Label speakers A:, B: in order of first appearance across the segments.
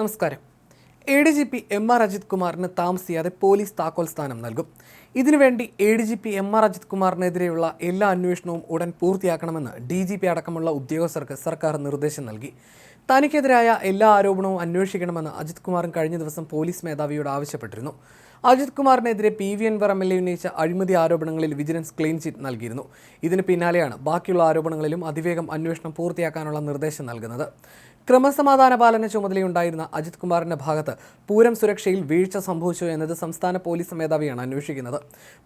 A: നമസ്കാരം. A D G P M R Ajith കുമാറിന് താമസിയാതെ പോലീസ് താക്കോൽ സ്ഥാനം നൽകും. ഇതിനുവേണ്ടി A D G P M R Ajith കുമാറിനെതിരെയുള്ള എല്ലാ അന്വേഷണവും ഉടൻ പൂർത്തിയാക്കണമെന്ന് ഡി ജി പി അടക്കമുള്ള ഉദ്യോഗസ്ഥർക്ക് സർക്കാർ നിർദ്ദേശം നൽകി. തനിക്കെതിരായ എല്ലാ ആരോപണവും അന്വേഷിക്കണമെന്ന് അജിത് കുമാറും കഴിഞ്ഞ ദിവസം പോലീസ് മേധാവിയോട് ആവശ്യപ്പെട്ടിരുന്നു. Ajith കുമാറിനെതിരെ P V Anvar M L A ഉന്നയിച്ച അഴിമതി ആരോപണങ്ങളിൽ വിജിലൻസ് ക്ലീൻ ചിറ്റ് നൽകിയിരുന്നു. ഇതിന് പിന്നാലെയാണ് ബാക്കിയുള്ള ആരോപണങ്ങളിലും അതിവേഗം അന്വേഷണം പൂർത്തിയാക്കാനുള്ള നിർദ്ദേശം നൽകുന്നത്. ക്രമസമാധാന പാലന ചുമതലയുണ്ടായിരുന്ന അജിത് കുമാറിന്റെ ഭാഗത്ത് പൂരം സുരക്ഷയിൽ വീഴ്ച സംഭവിച്ചു എന്നത് സംസ്ഥാന പോലീസ് മേധാവിയാണ് അന്വേഷിക്കുന്നത്.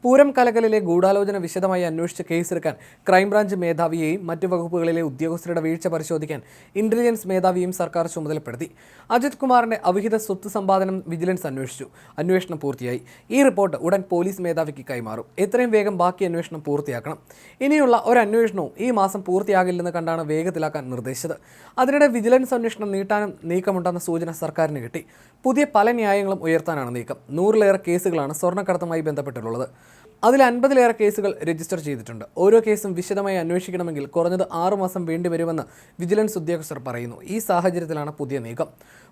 A: പൂരം കലകലിലെ ഗൂഢാലോചന വിശദമായി അന്വേഷിച്ച് കേസെടുക്കാൻ ക്രൈംബ്രാഞ്ച് മേധാവിയെയും മറ്റു വകുപ്പുകളിലെ ഉദ്യോഗസ്ഥരുടെ വീഴ്ച പരിശോധിക്കാൻ ഇന്റലിജൻസ് മേധാവിയും സർക്കാർ ചുമതലപ്പെടുത്തി. അജിത് കുമാറിന്റെ അവിഹിത സ്വത്ത് സമ്പാദനം വിജിലൻസ് അന്വേഷിച്ചു. അന്വേഷണം പൂർത്തിയായി. ഈ റിപ്പോർട്ട് ഉടൻ പോലീസ് മേധാവിക്ക് കൈമാറും. എത്രയും വേഗം ബാക്കി അന്വേഷണം പൂർത്തിയാക്കണം. ഇനിയുള്ള ഒരു അന്വേഷണവും ഈ മാസം പൂർത്തിയാകില്ലെന്ന് കണ്ടാണ് വേഗത്തിലാക്കാൻ നിർദ്ദേശിച്ചത്. അതിനിടെ വിജിലൻസ് അന്വേഷണം നീട്ടാനും നീക്കമുണ്ടെന്ന സൂചന സർക്കാരിന് കിട്ടി. പുതിയ പല ന്യായങ്ങളും ഉയർത്താനാണ് നീക്കം. നൂറിലേറെ കേസുകളാണ് സ്വർണക്കടത്തുമായി ബന്ധപ്പെട്ടുള്ളത്. അതിൽ അൻപതിലേറെ കേസുകൾ രജിസ്റ്റർ ചെയ്തിട്ടുണ്ട്. ഓരോ കേസും വിശദമായി അന്വേഷിക്കണമെങ്കിൽ കുറഞ്ഞത് ആറുമാസം വേണ്ടിവരുമെന്ന് വിജിലൻസ് ഉദ്യോഗസ്ഥർ പറയുന്നു. ഈ സാഹചര്യത്തിലാണ് പുതിയ നീക്കം.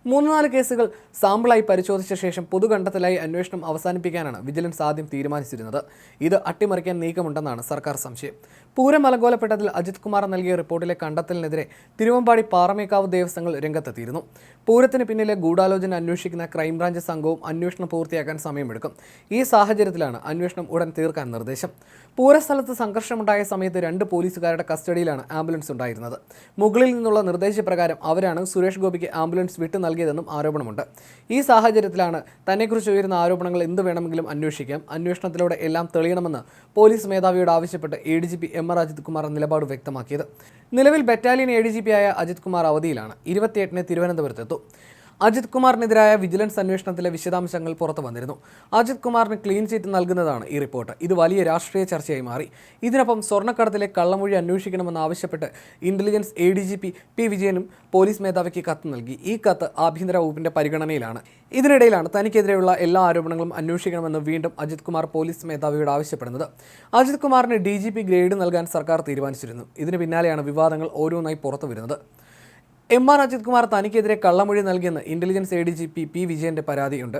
A: മൂന്ന് നാല് കേസുകൾ സാമ്പിളായി പരിശോധിച്ച ശേഷം പൊതുകണ്ടെത്തലായി അന്വേഷണം അവസാനിപ്പിക്കാനാണ് വിജിലൻസ് ആദ്യം തീരുമാനിച്ചിരുന്നത്. ഇത് അട്ടിമറിക്കാൻ നീക്കമുണ്ടെന്നാണ് സർക്കാർ സംശയം. പൂരം അലങ്കോലപ്പെട്ടതിൽ അജിത് കുമാർ നൽകിയ റിപ്പോർട്ടിലെ കണ്ടെത്തലിനെതിരെ തിരുവമ്പാടി പാറമേക്കാവ് ദേവസ്വങ്ങൾ രംഗത്തെത്തിയിരുന്നു. പൂരത്തിന് പിന്നിലെ ഗൂഢാലോചന അന്വേഷിക്കുന്ന ക്രൈംബ്രാഞ്ച് സംഘവും അന്വേഷണം പൂർത്തിയാക്കാൻ സമയമെടുക്കും. ഈ സാഹചര്യത്തിലാണ് അന്വേഷണം ഉടൻ തീർക്കാൻ നിർദ്ദേശം. പൂരസ്ഥലത്ത് സംഘർഷമുണ്ടായ സമയത്ത് രണ്ട് പോലീസുകാരുടെ കസ്റ്റഡിയിലാണ് ആംബുലൻസ് ഉണ്ടായിരുന്നത്. മുകളിൽ നിന്നുള്ള നിർദ്ദേശപ്രകാരം അവരാണ് സുരേഷ് ഗോപിക്ക് ആംബുലൻസ് വിട്ടു നൽകിയതെന്നും ആരോപണമുണ്ട്. ഈ സാഹചര്യത്തിലാണ് തന്നെക്കുറിച്ച് ഉയരുന്ന ആരോപണങ്ങൾ എന്ത് വേണമെങ്കിലും അന്വേഷിക്കാം. അന്വേഷണത്തിലൂടെ എല്ലാം തെളിയണമെന്ന് പോലീസ് മേധാവിയോട് ആവശ്യപ്പെട്ട് A D G P M R Ajith Kumar നിലപാട് വ്യക്തമാക്കിയത്. നിലവിൽ battalion A D G P ആയ അജിത് കുമാർ അവധിയിലാണ്. ഇരുപത്തിയെട്ടിന് തിരുവനന്തപുരത്തെത്തും. അജിത് കുമാറിനെതിരായ വിജിലൻസ് അന്വേഷണത്തിലെ വിശദാംശങ്ങൾ പുറത്തു വന്നിരുന്നു. അജിത് കുമാറിന് ക്ലീൻ ചീറ്റ് നൽകുന്നതാണ് ഈ റിപ്പോർട്ട്. ഇത് വലിയ രാഷ്ട്രീയ ചർച്ചയായി മാറി. ഇതിനൊപ്പം സ്വർണക്കടത്തിലെ കള്ളമൊഴി അന്വേഷിക്കണമെന്ന് ആവശ്യപ്പെട്ട് intelligence A D G P P വിജയനും പോലീസ് മേധാവിക്ക് കത്ത് നൽകി. ഈ കത്ത് ആഭ്യന്തര വകുപ്പിന്റെ പരിഗണനയിലാണ്. ഇതിനിടയിലാണ് തനിക്കെതിരെയുള്ള എല്ലാ ആരോപണങ്ങളും അന്വേഷിക്കണമെന്ന് വീണ്ടും അജിത് കുമാർ പോലീസ് മേധാവിയോട് ആവശ്യപ്പെടുന്നത്. അജിത് കുമാറിന് ഡി ഗ്രേഡ് നൽകാൻ സർക്കാർ തീരുമാനിച്ചിരുന്നു. ഇതിന് പിന്നാലെയാണ് വിവാദങ്ങൾ ഓരോന്നായി പുറത്തു വരുന്നത് എം ആർ അജിത് കുമാർ തനിക്കെതിരെ കള്ളമൊഴി നൽകിയെന്ന് intelligence A D G P P വിജയന്റെ പരാതിയുണ്ട്.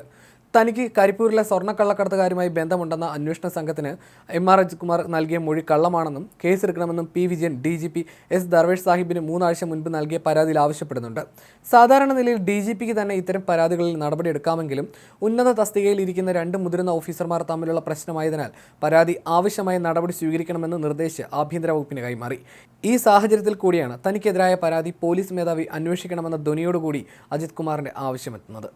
A: തനിക്ക് കരിപ്പൂരിലെ സ്വർണക്കള്ളക്കടത്തുകാരുമായി ബന്ധമുണ്ടെന്ന അന്വേഷണ സംഘത്തിന് എം ആർ അജിത് കുമാർ നൽകിയ മൊഴി കള്ളമാണെന്നും കേസെടുക്കണമെന്നും P Vijayan D G P S Darvesh സാഹിബിന് മൂന്നാഴ്ച മുൻപ് നൽകിയ പരാതിയിൽ ആവശ്യപ്പെടുന്നുണ്ട്. സാധാരണ നിലയിൽ ഡി ജി പിക്ക് തന്നെ ഇത്തരം പരാതികളിൽ നടപടിയെടുക്കാമെങ്കിലും ഉന്നത തസ്തികയിൽ ഇരിക്കുന്ന രണ്ട് മുതിർന്ന ഓഫീസർമാർ തമ്മിലുള്ള പ്രശ്നമായതിനാൽ പരാതി ആവശ്യമായ നടപടി സ്വീകരിക്കണമെന്ന് നിർദ്ദേശിച്ച് ആഭ്യന്തര വകുപ്പിന് കൈമാറി. ഈ സാഹചര്യത്തിൽ കൂടിയാണ് തനിക്കെതിരായ പരാതി പോലീസ് മേധാവി അന്വേഷിക്കണമെന്ന ധ്വനിയോടുകൂടി അജിത് കുമാറിന്റെ ആവശ്യമെത്തുന്നത്.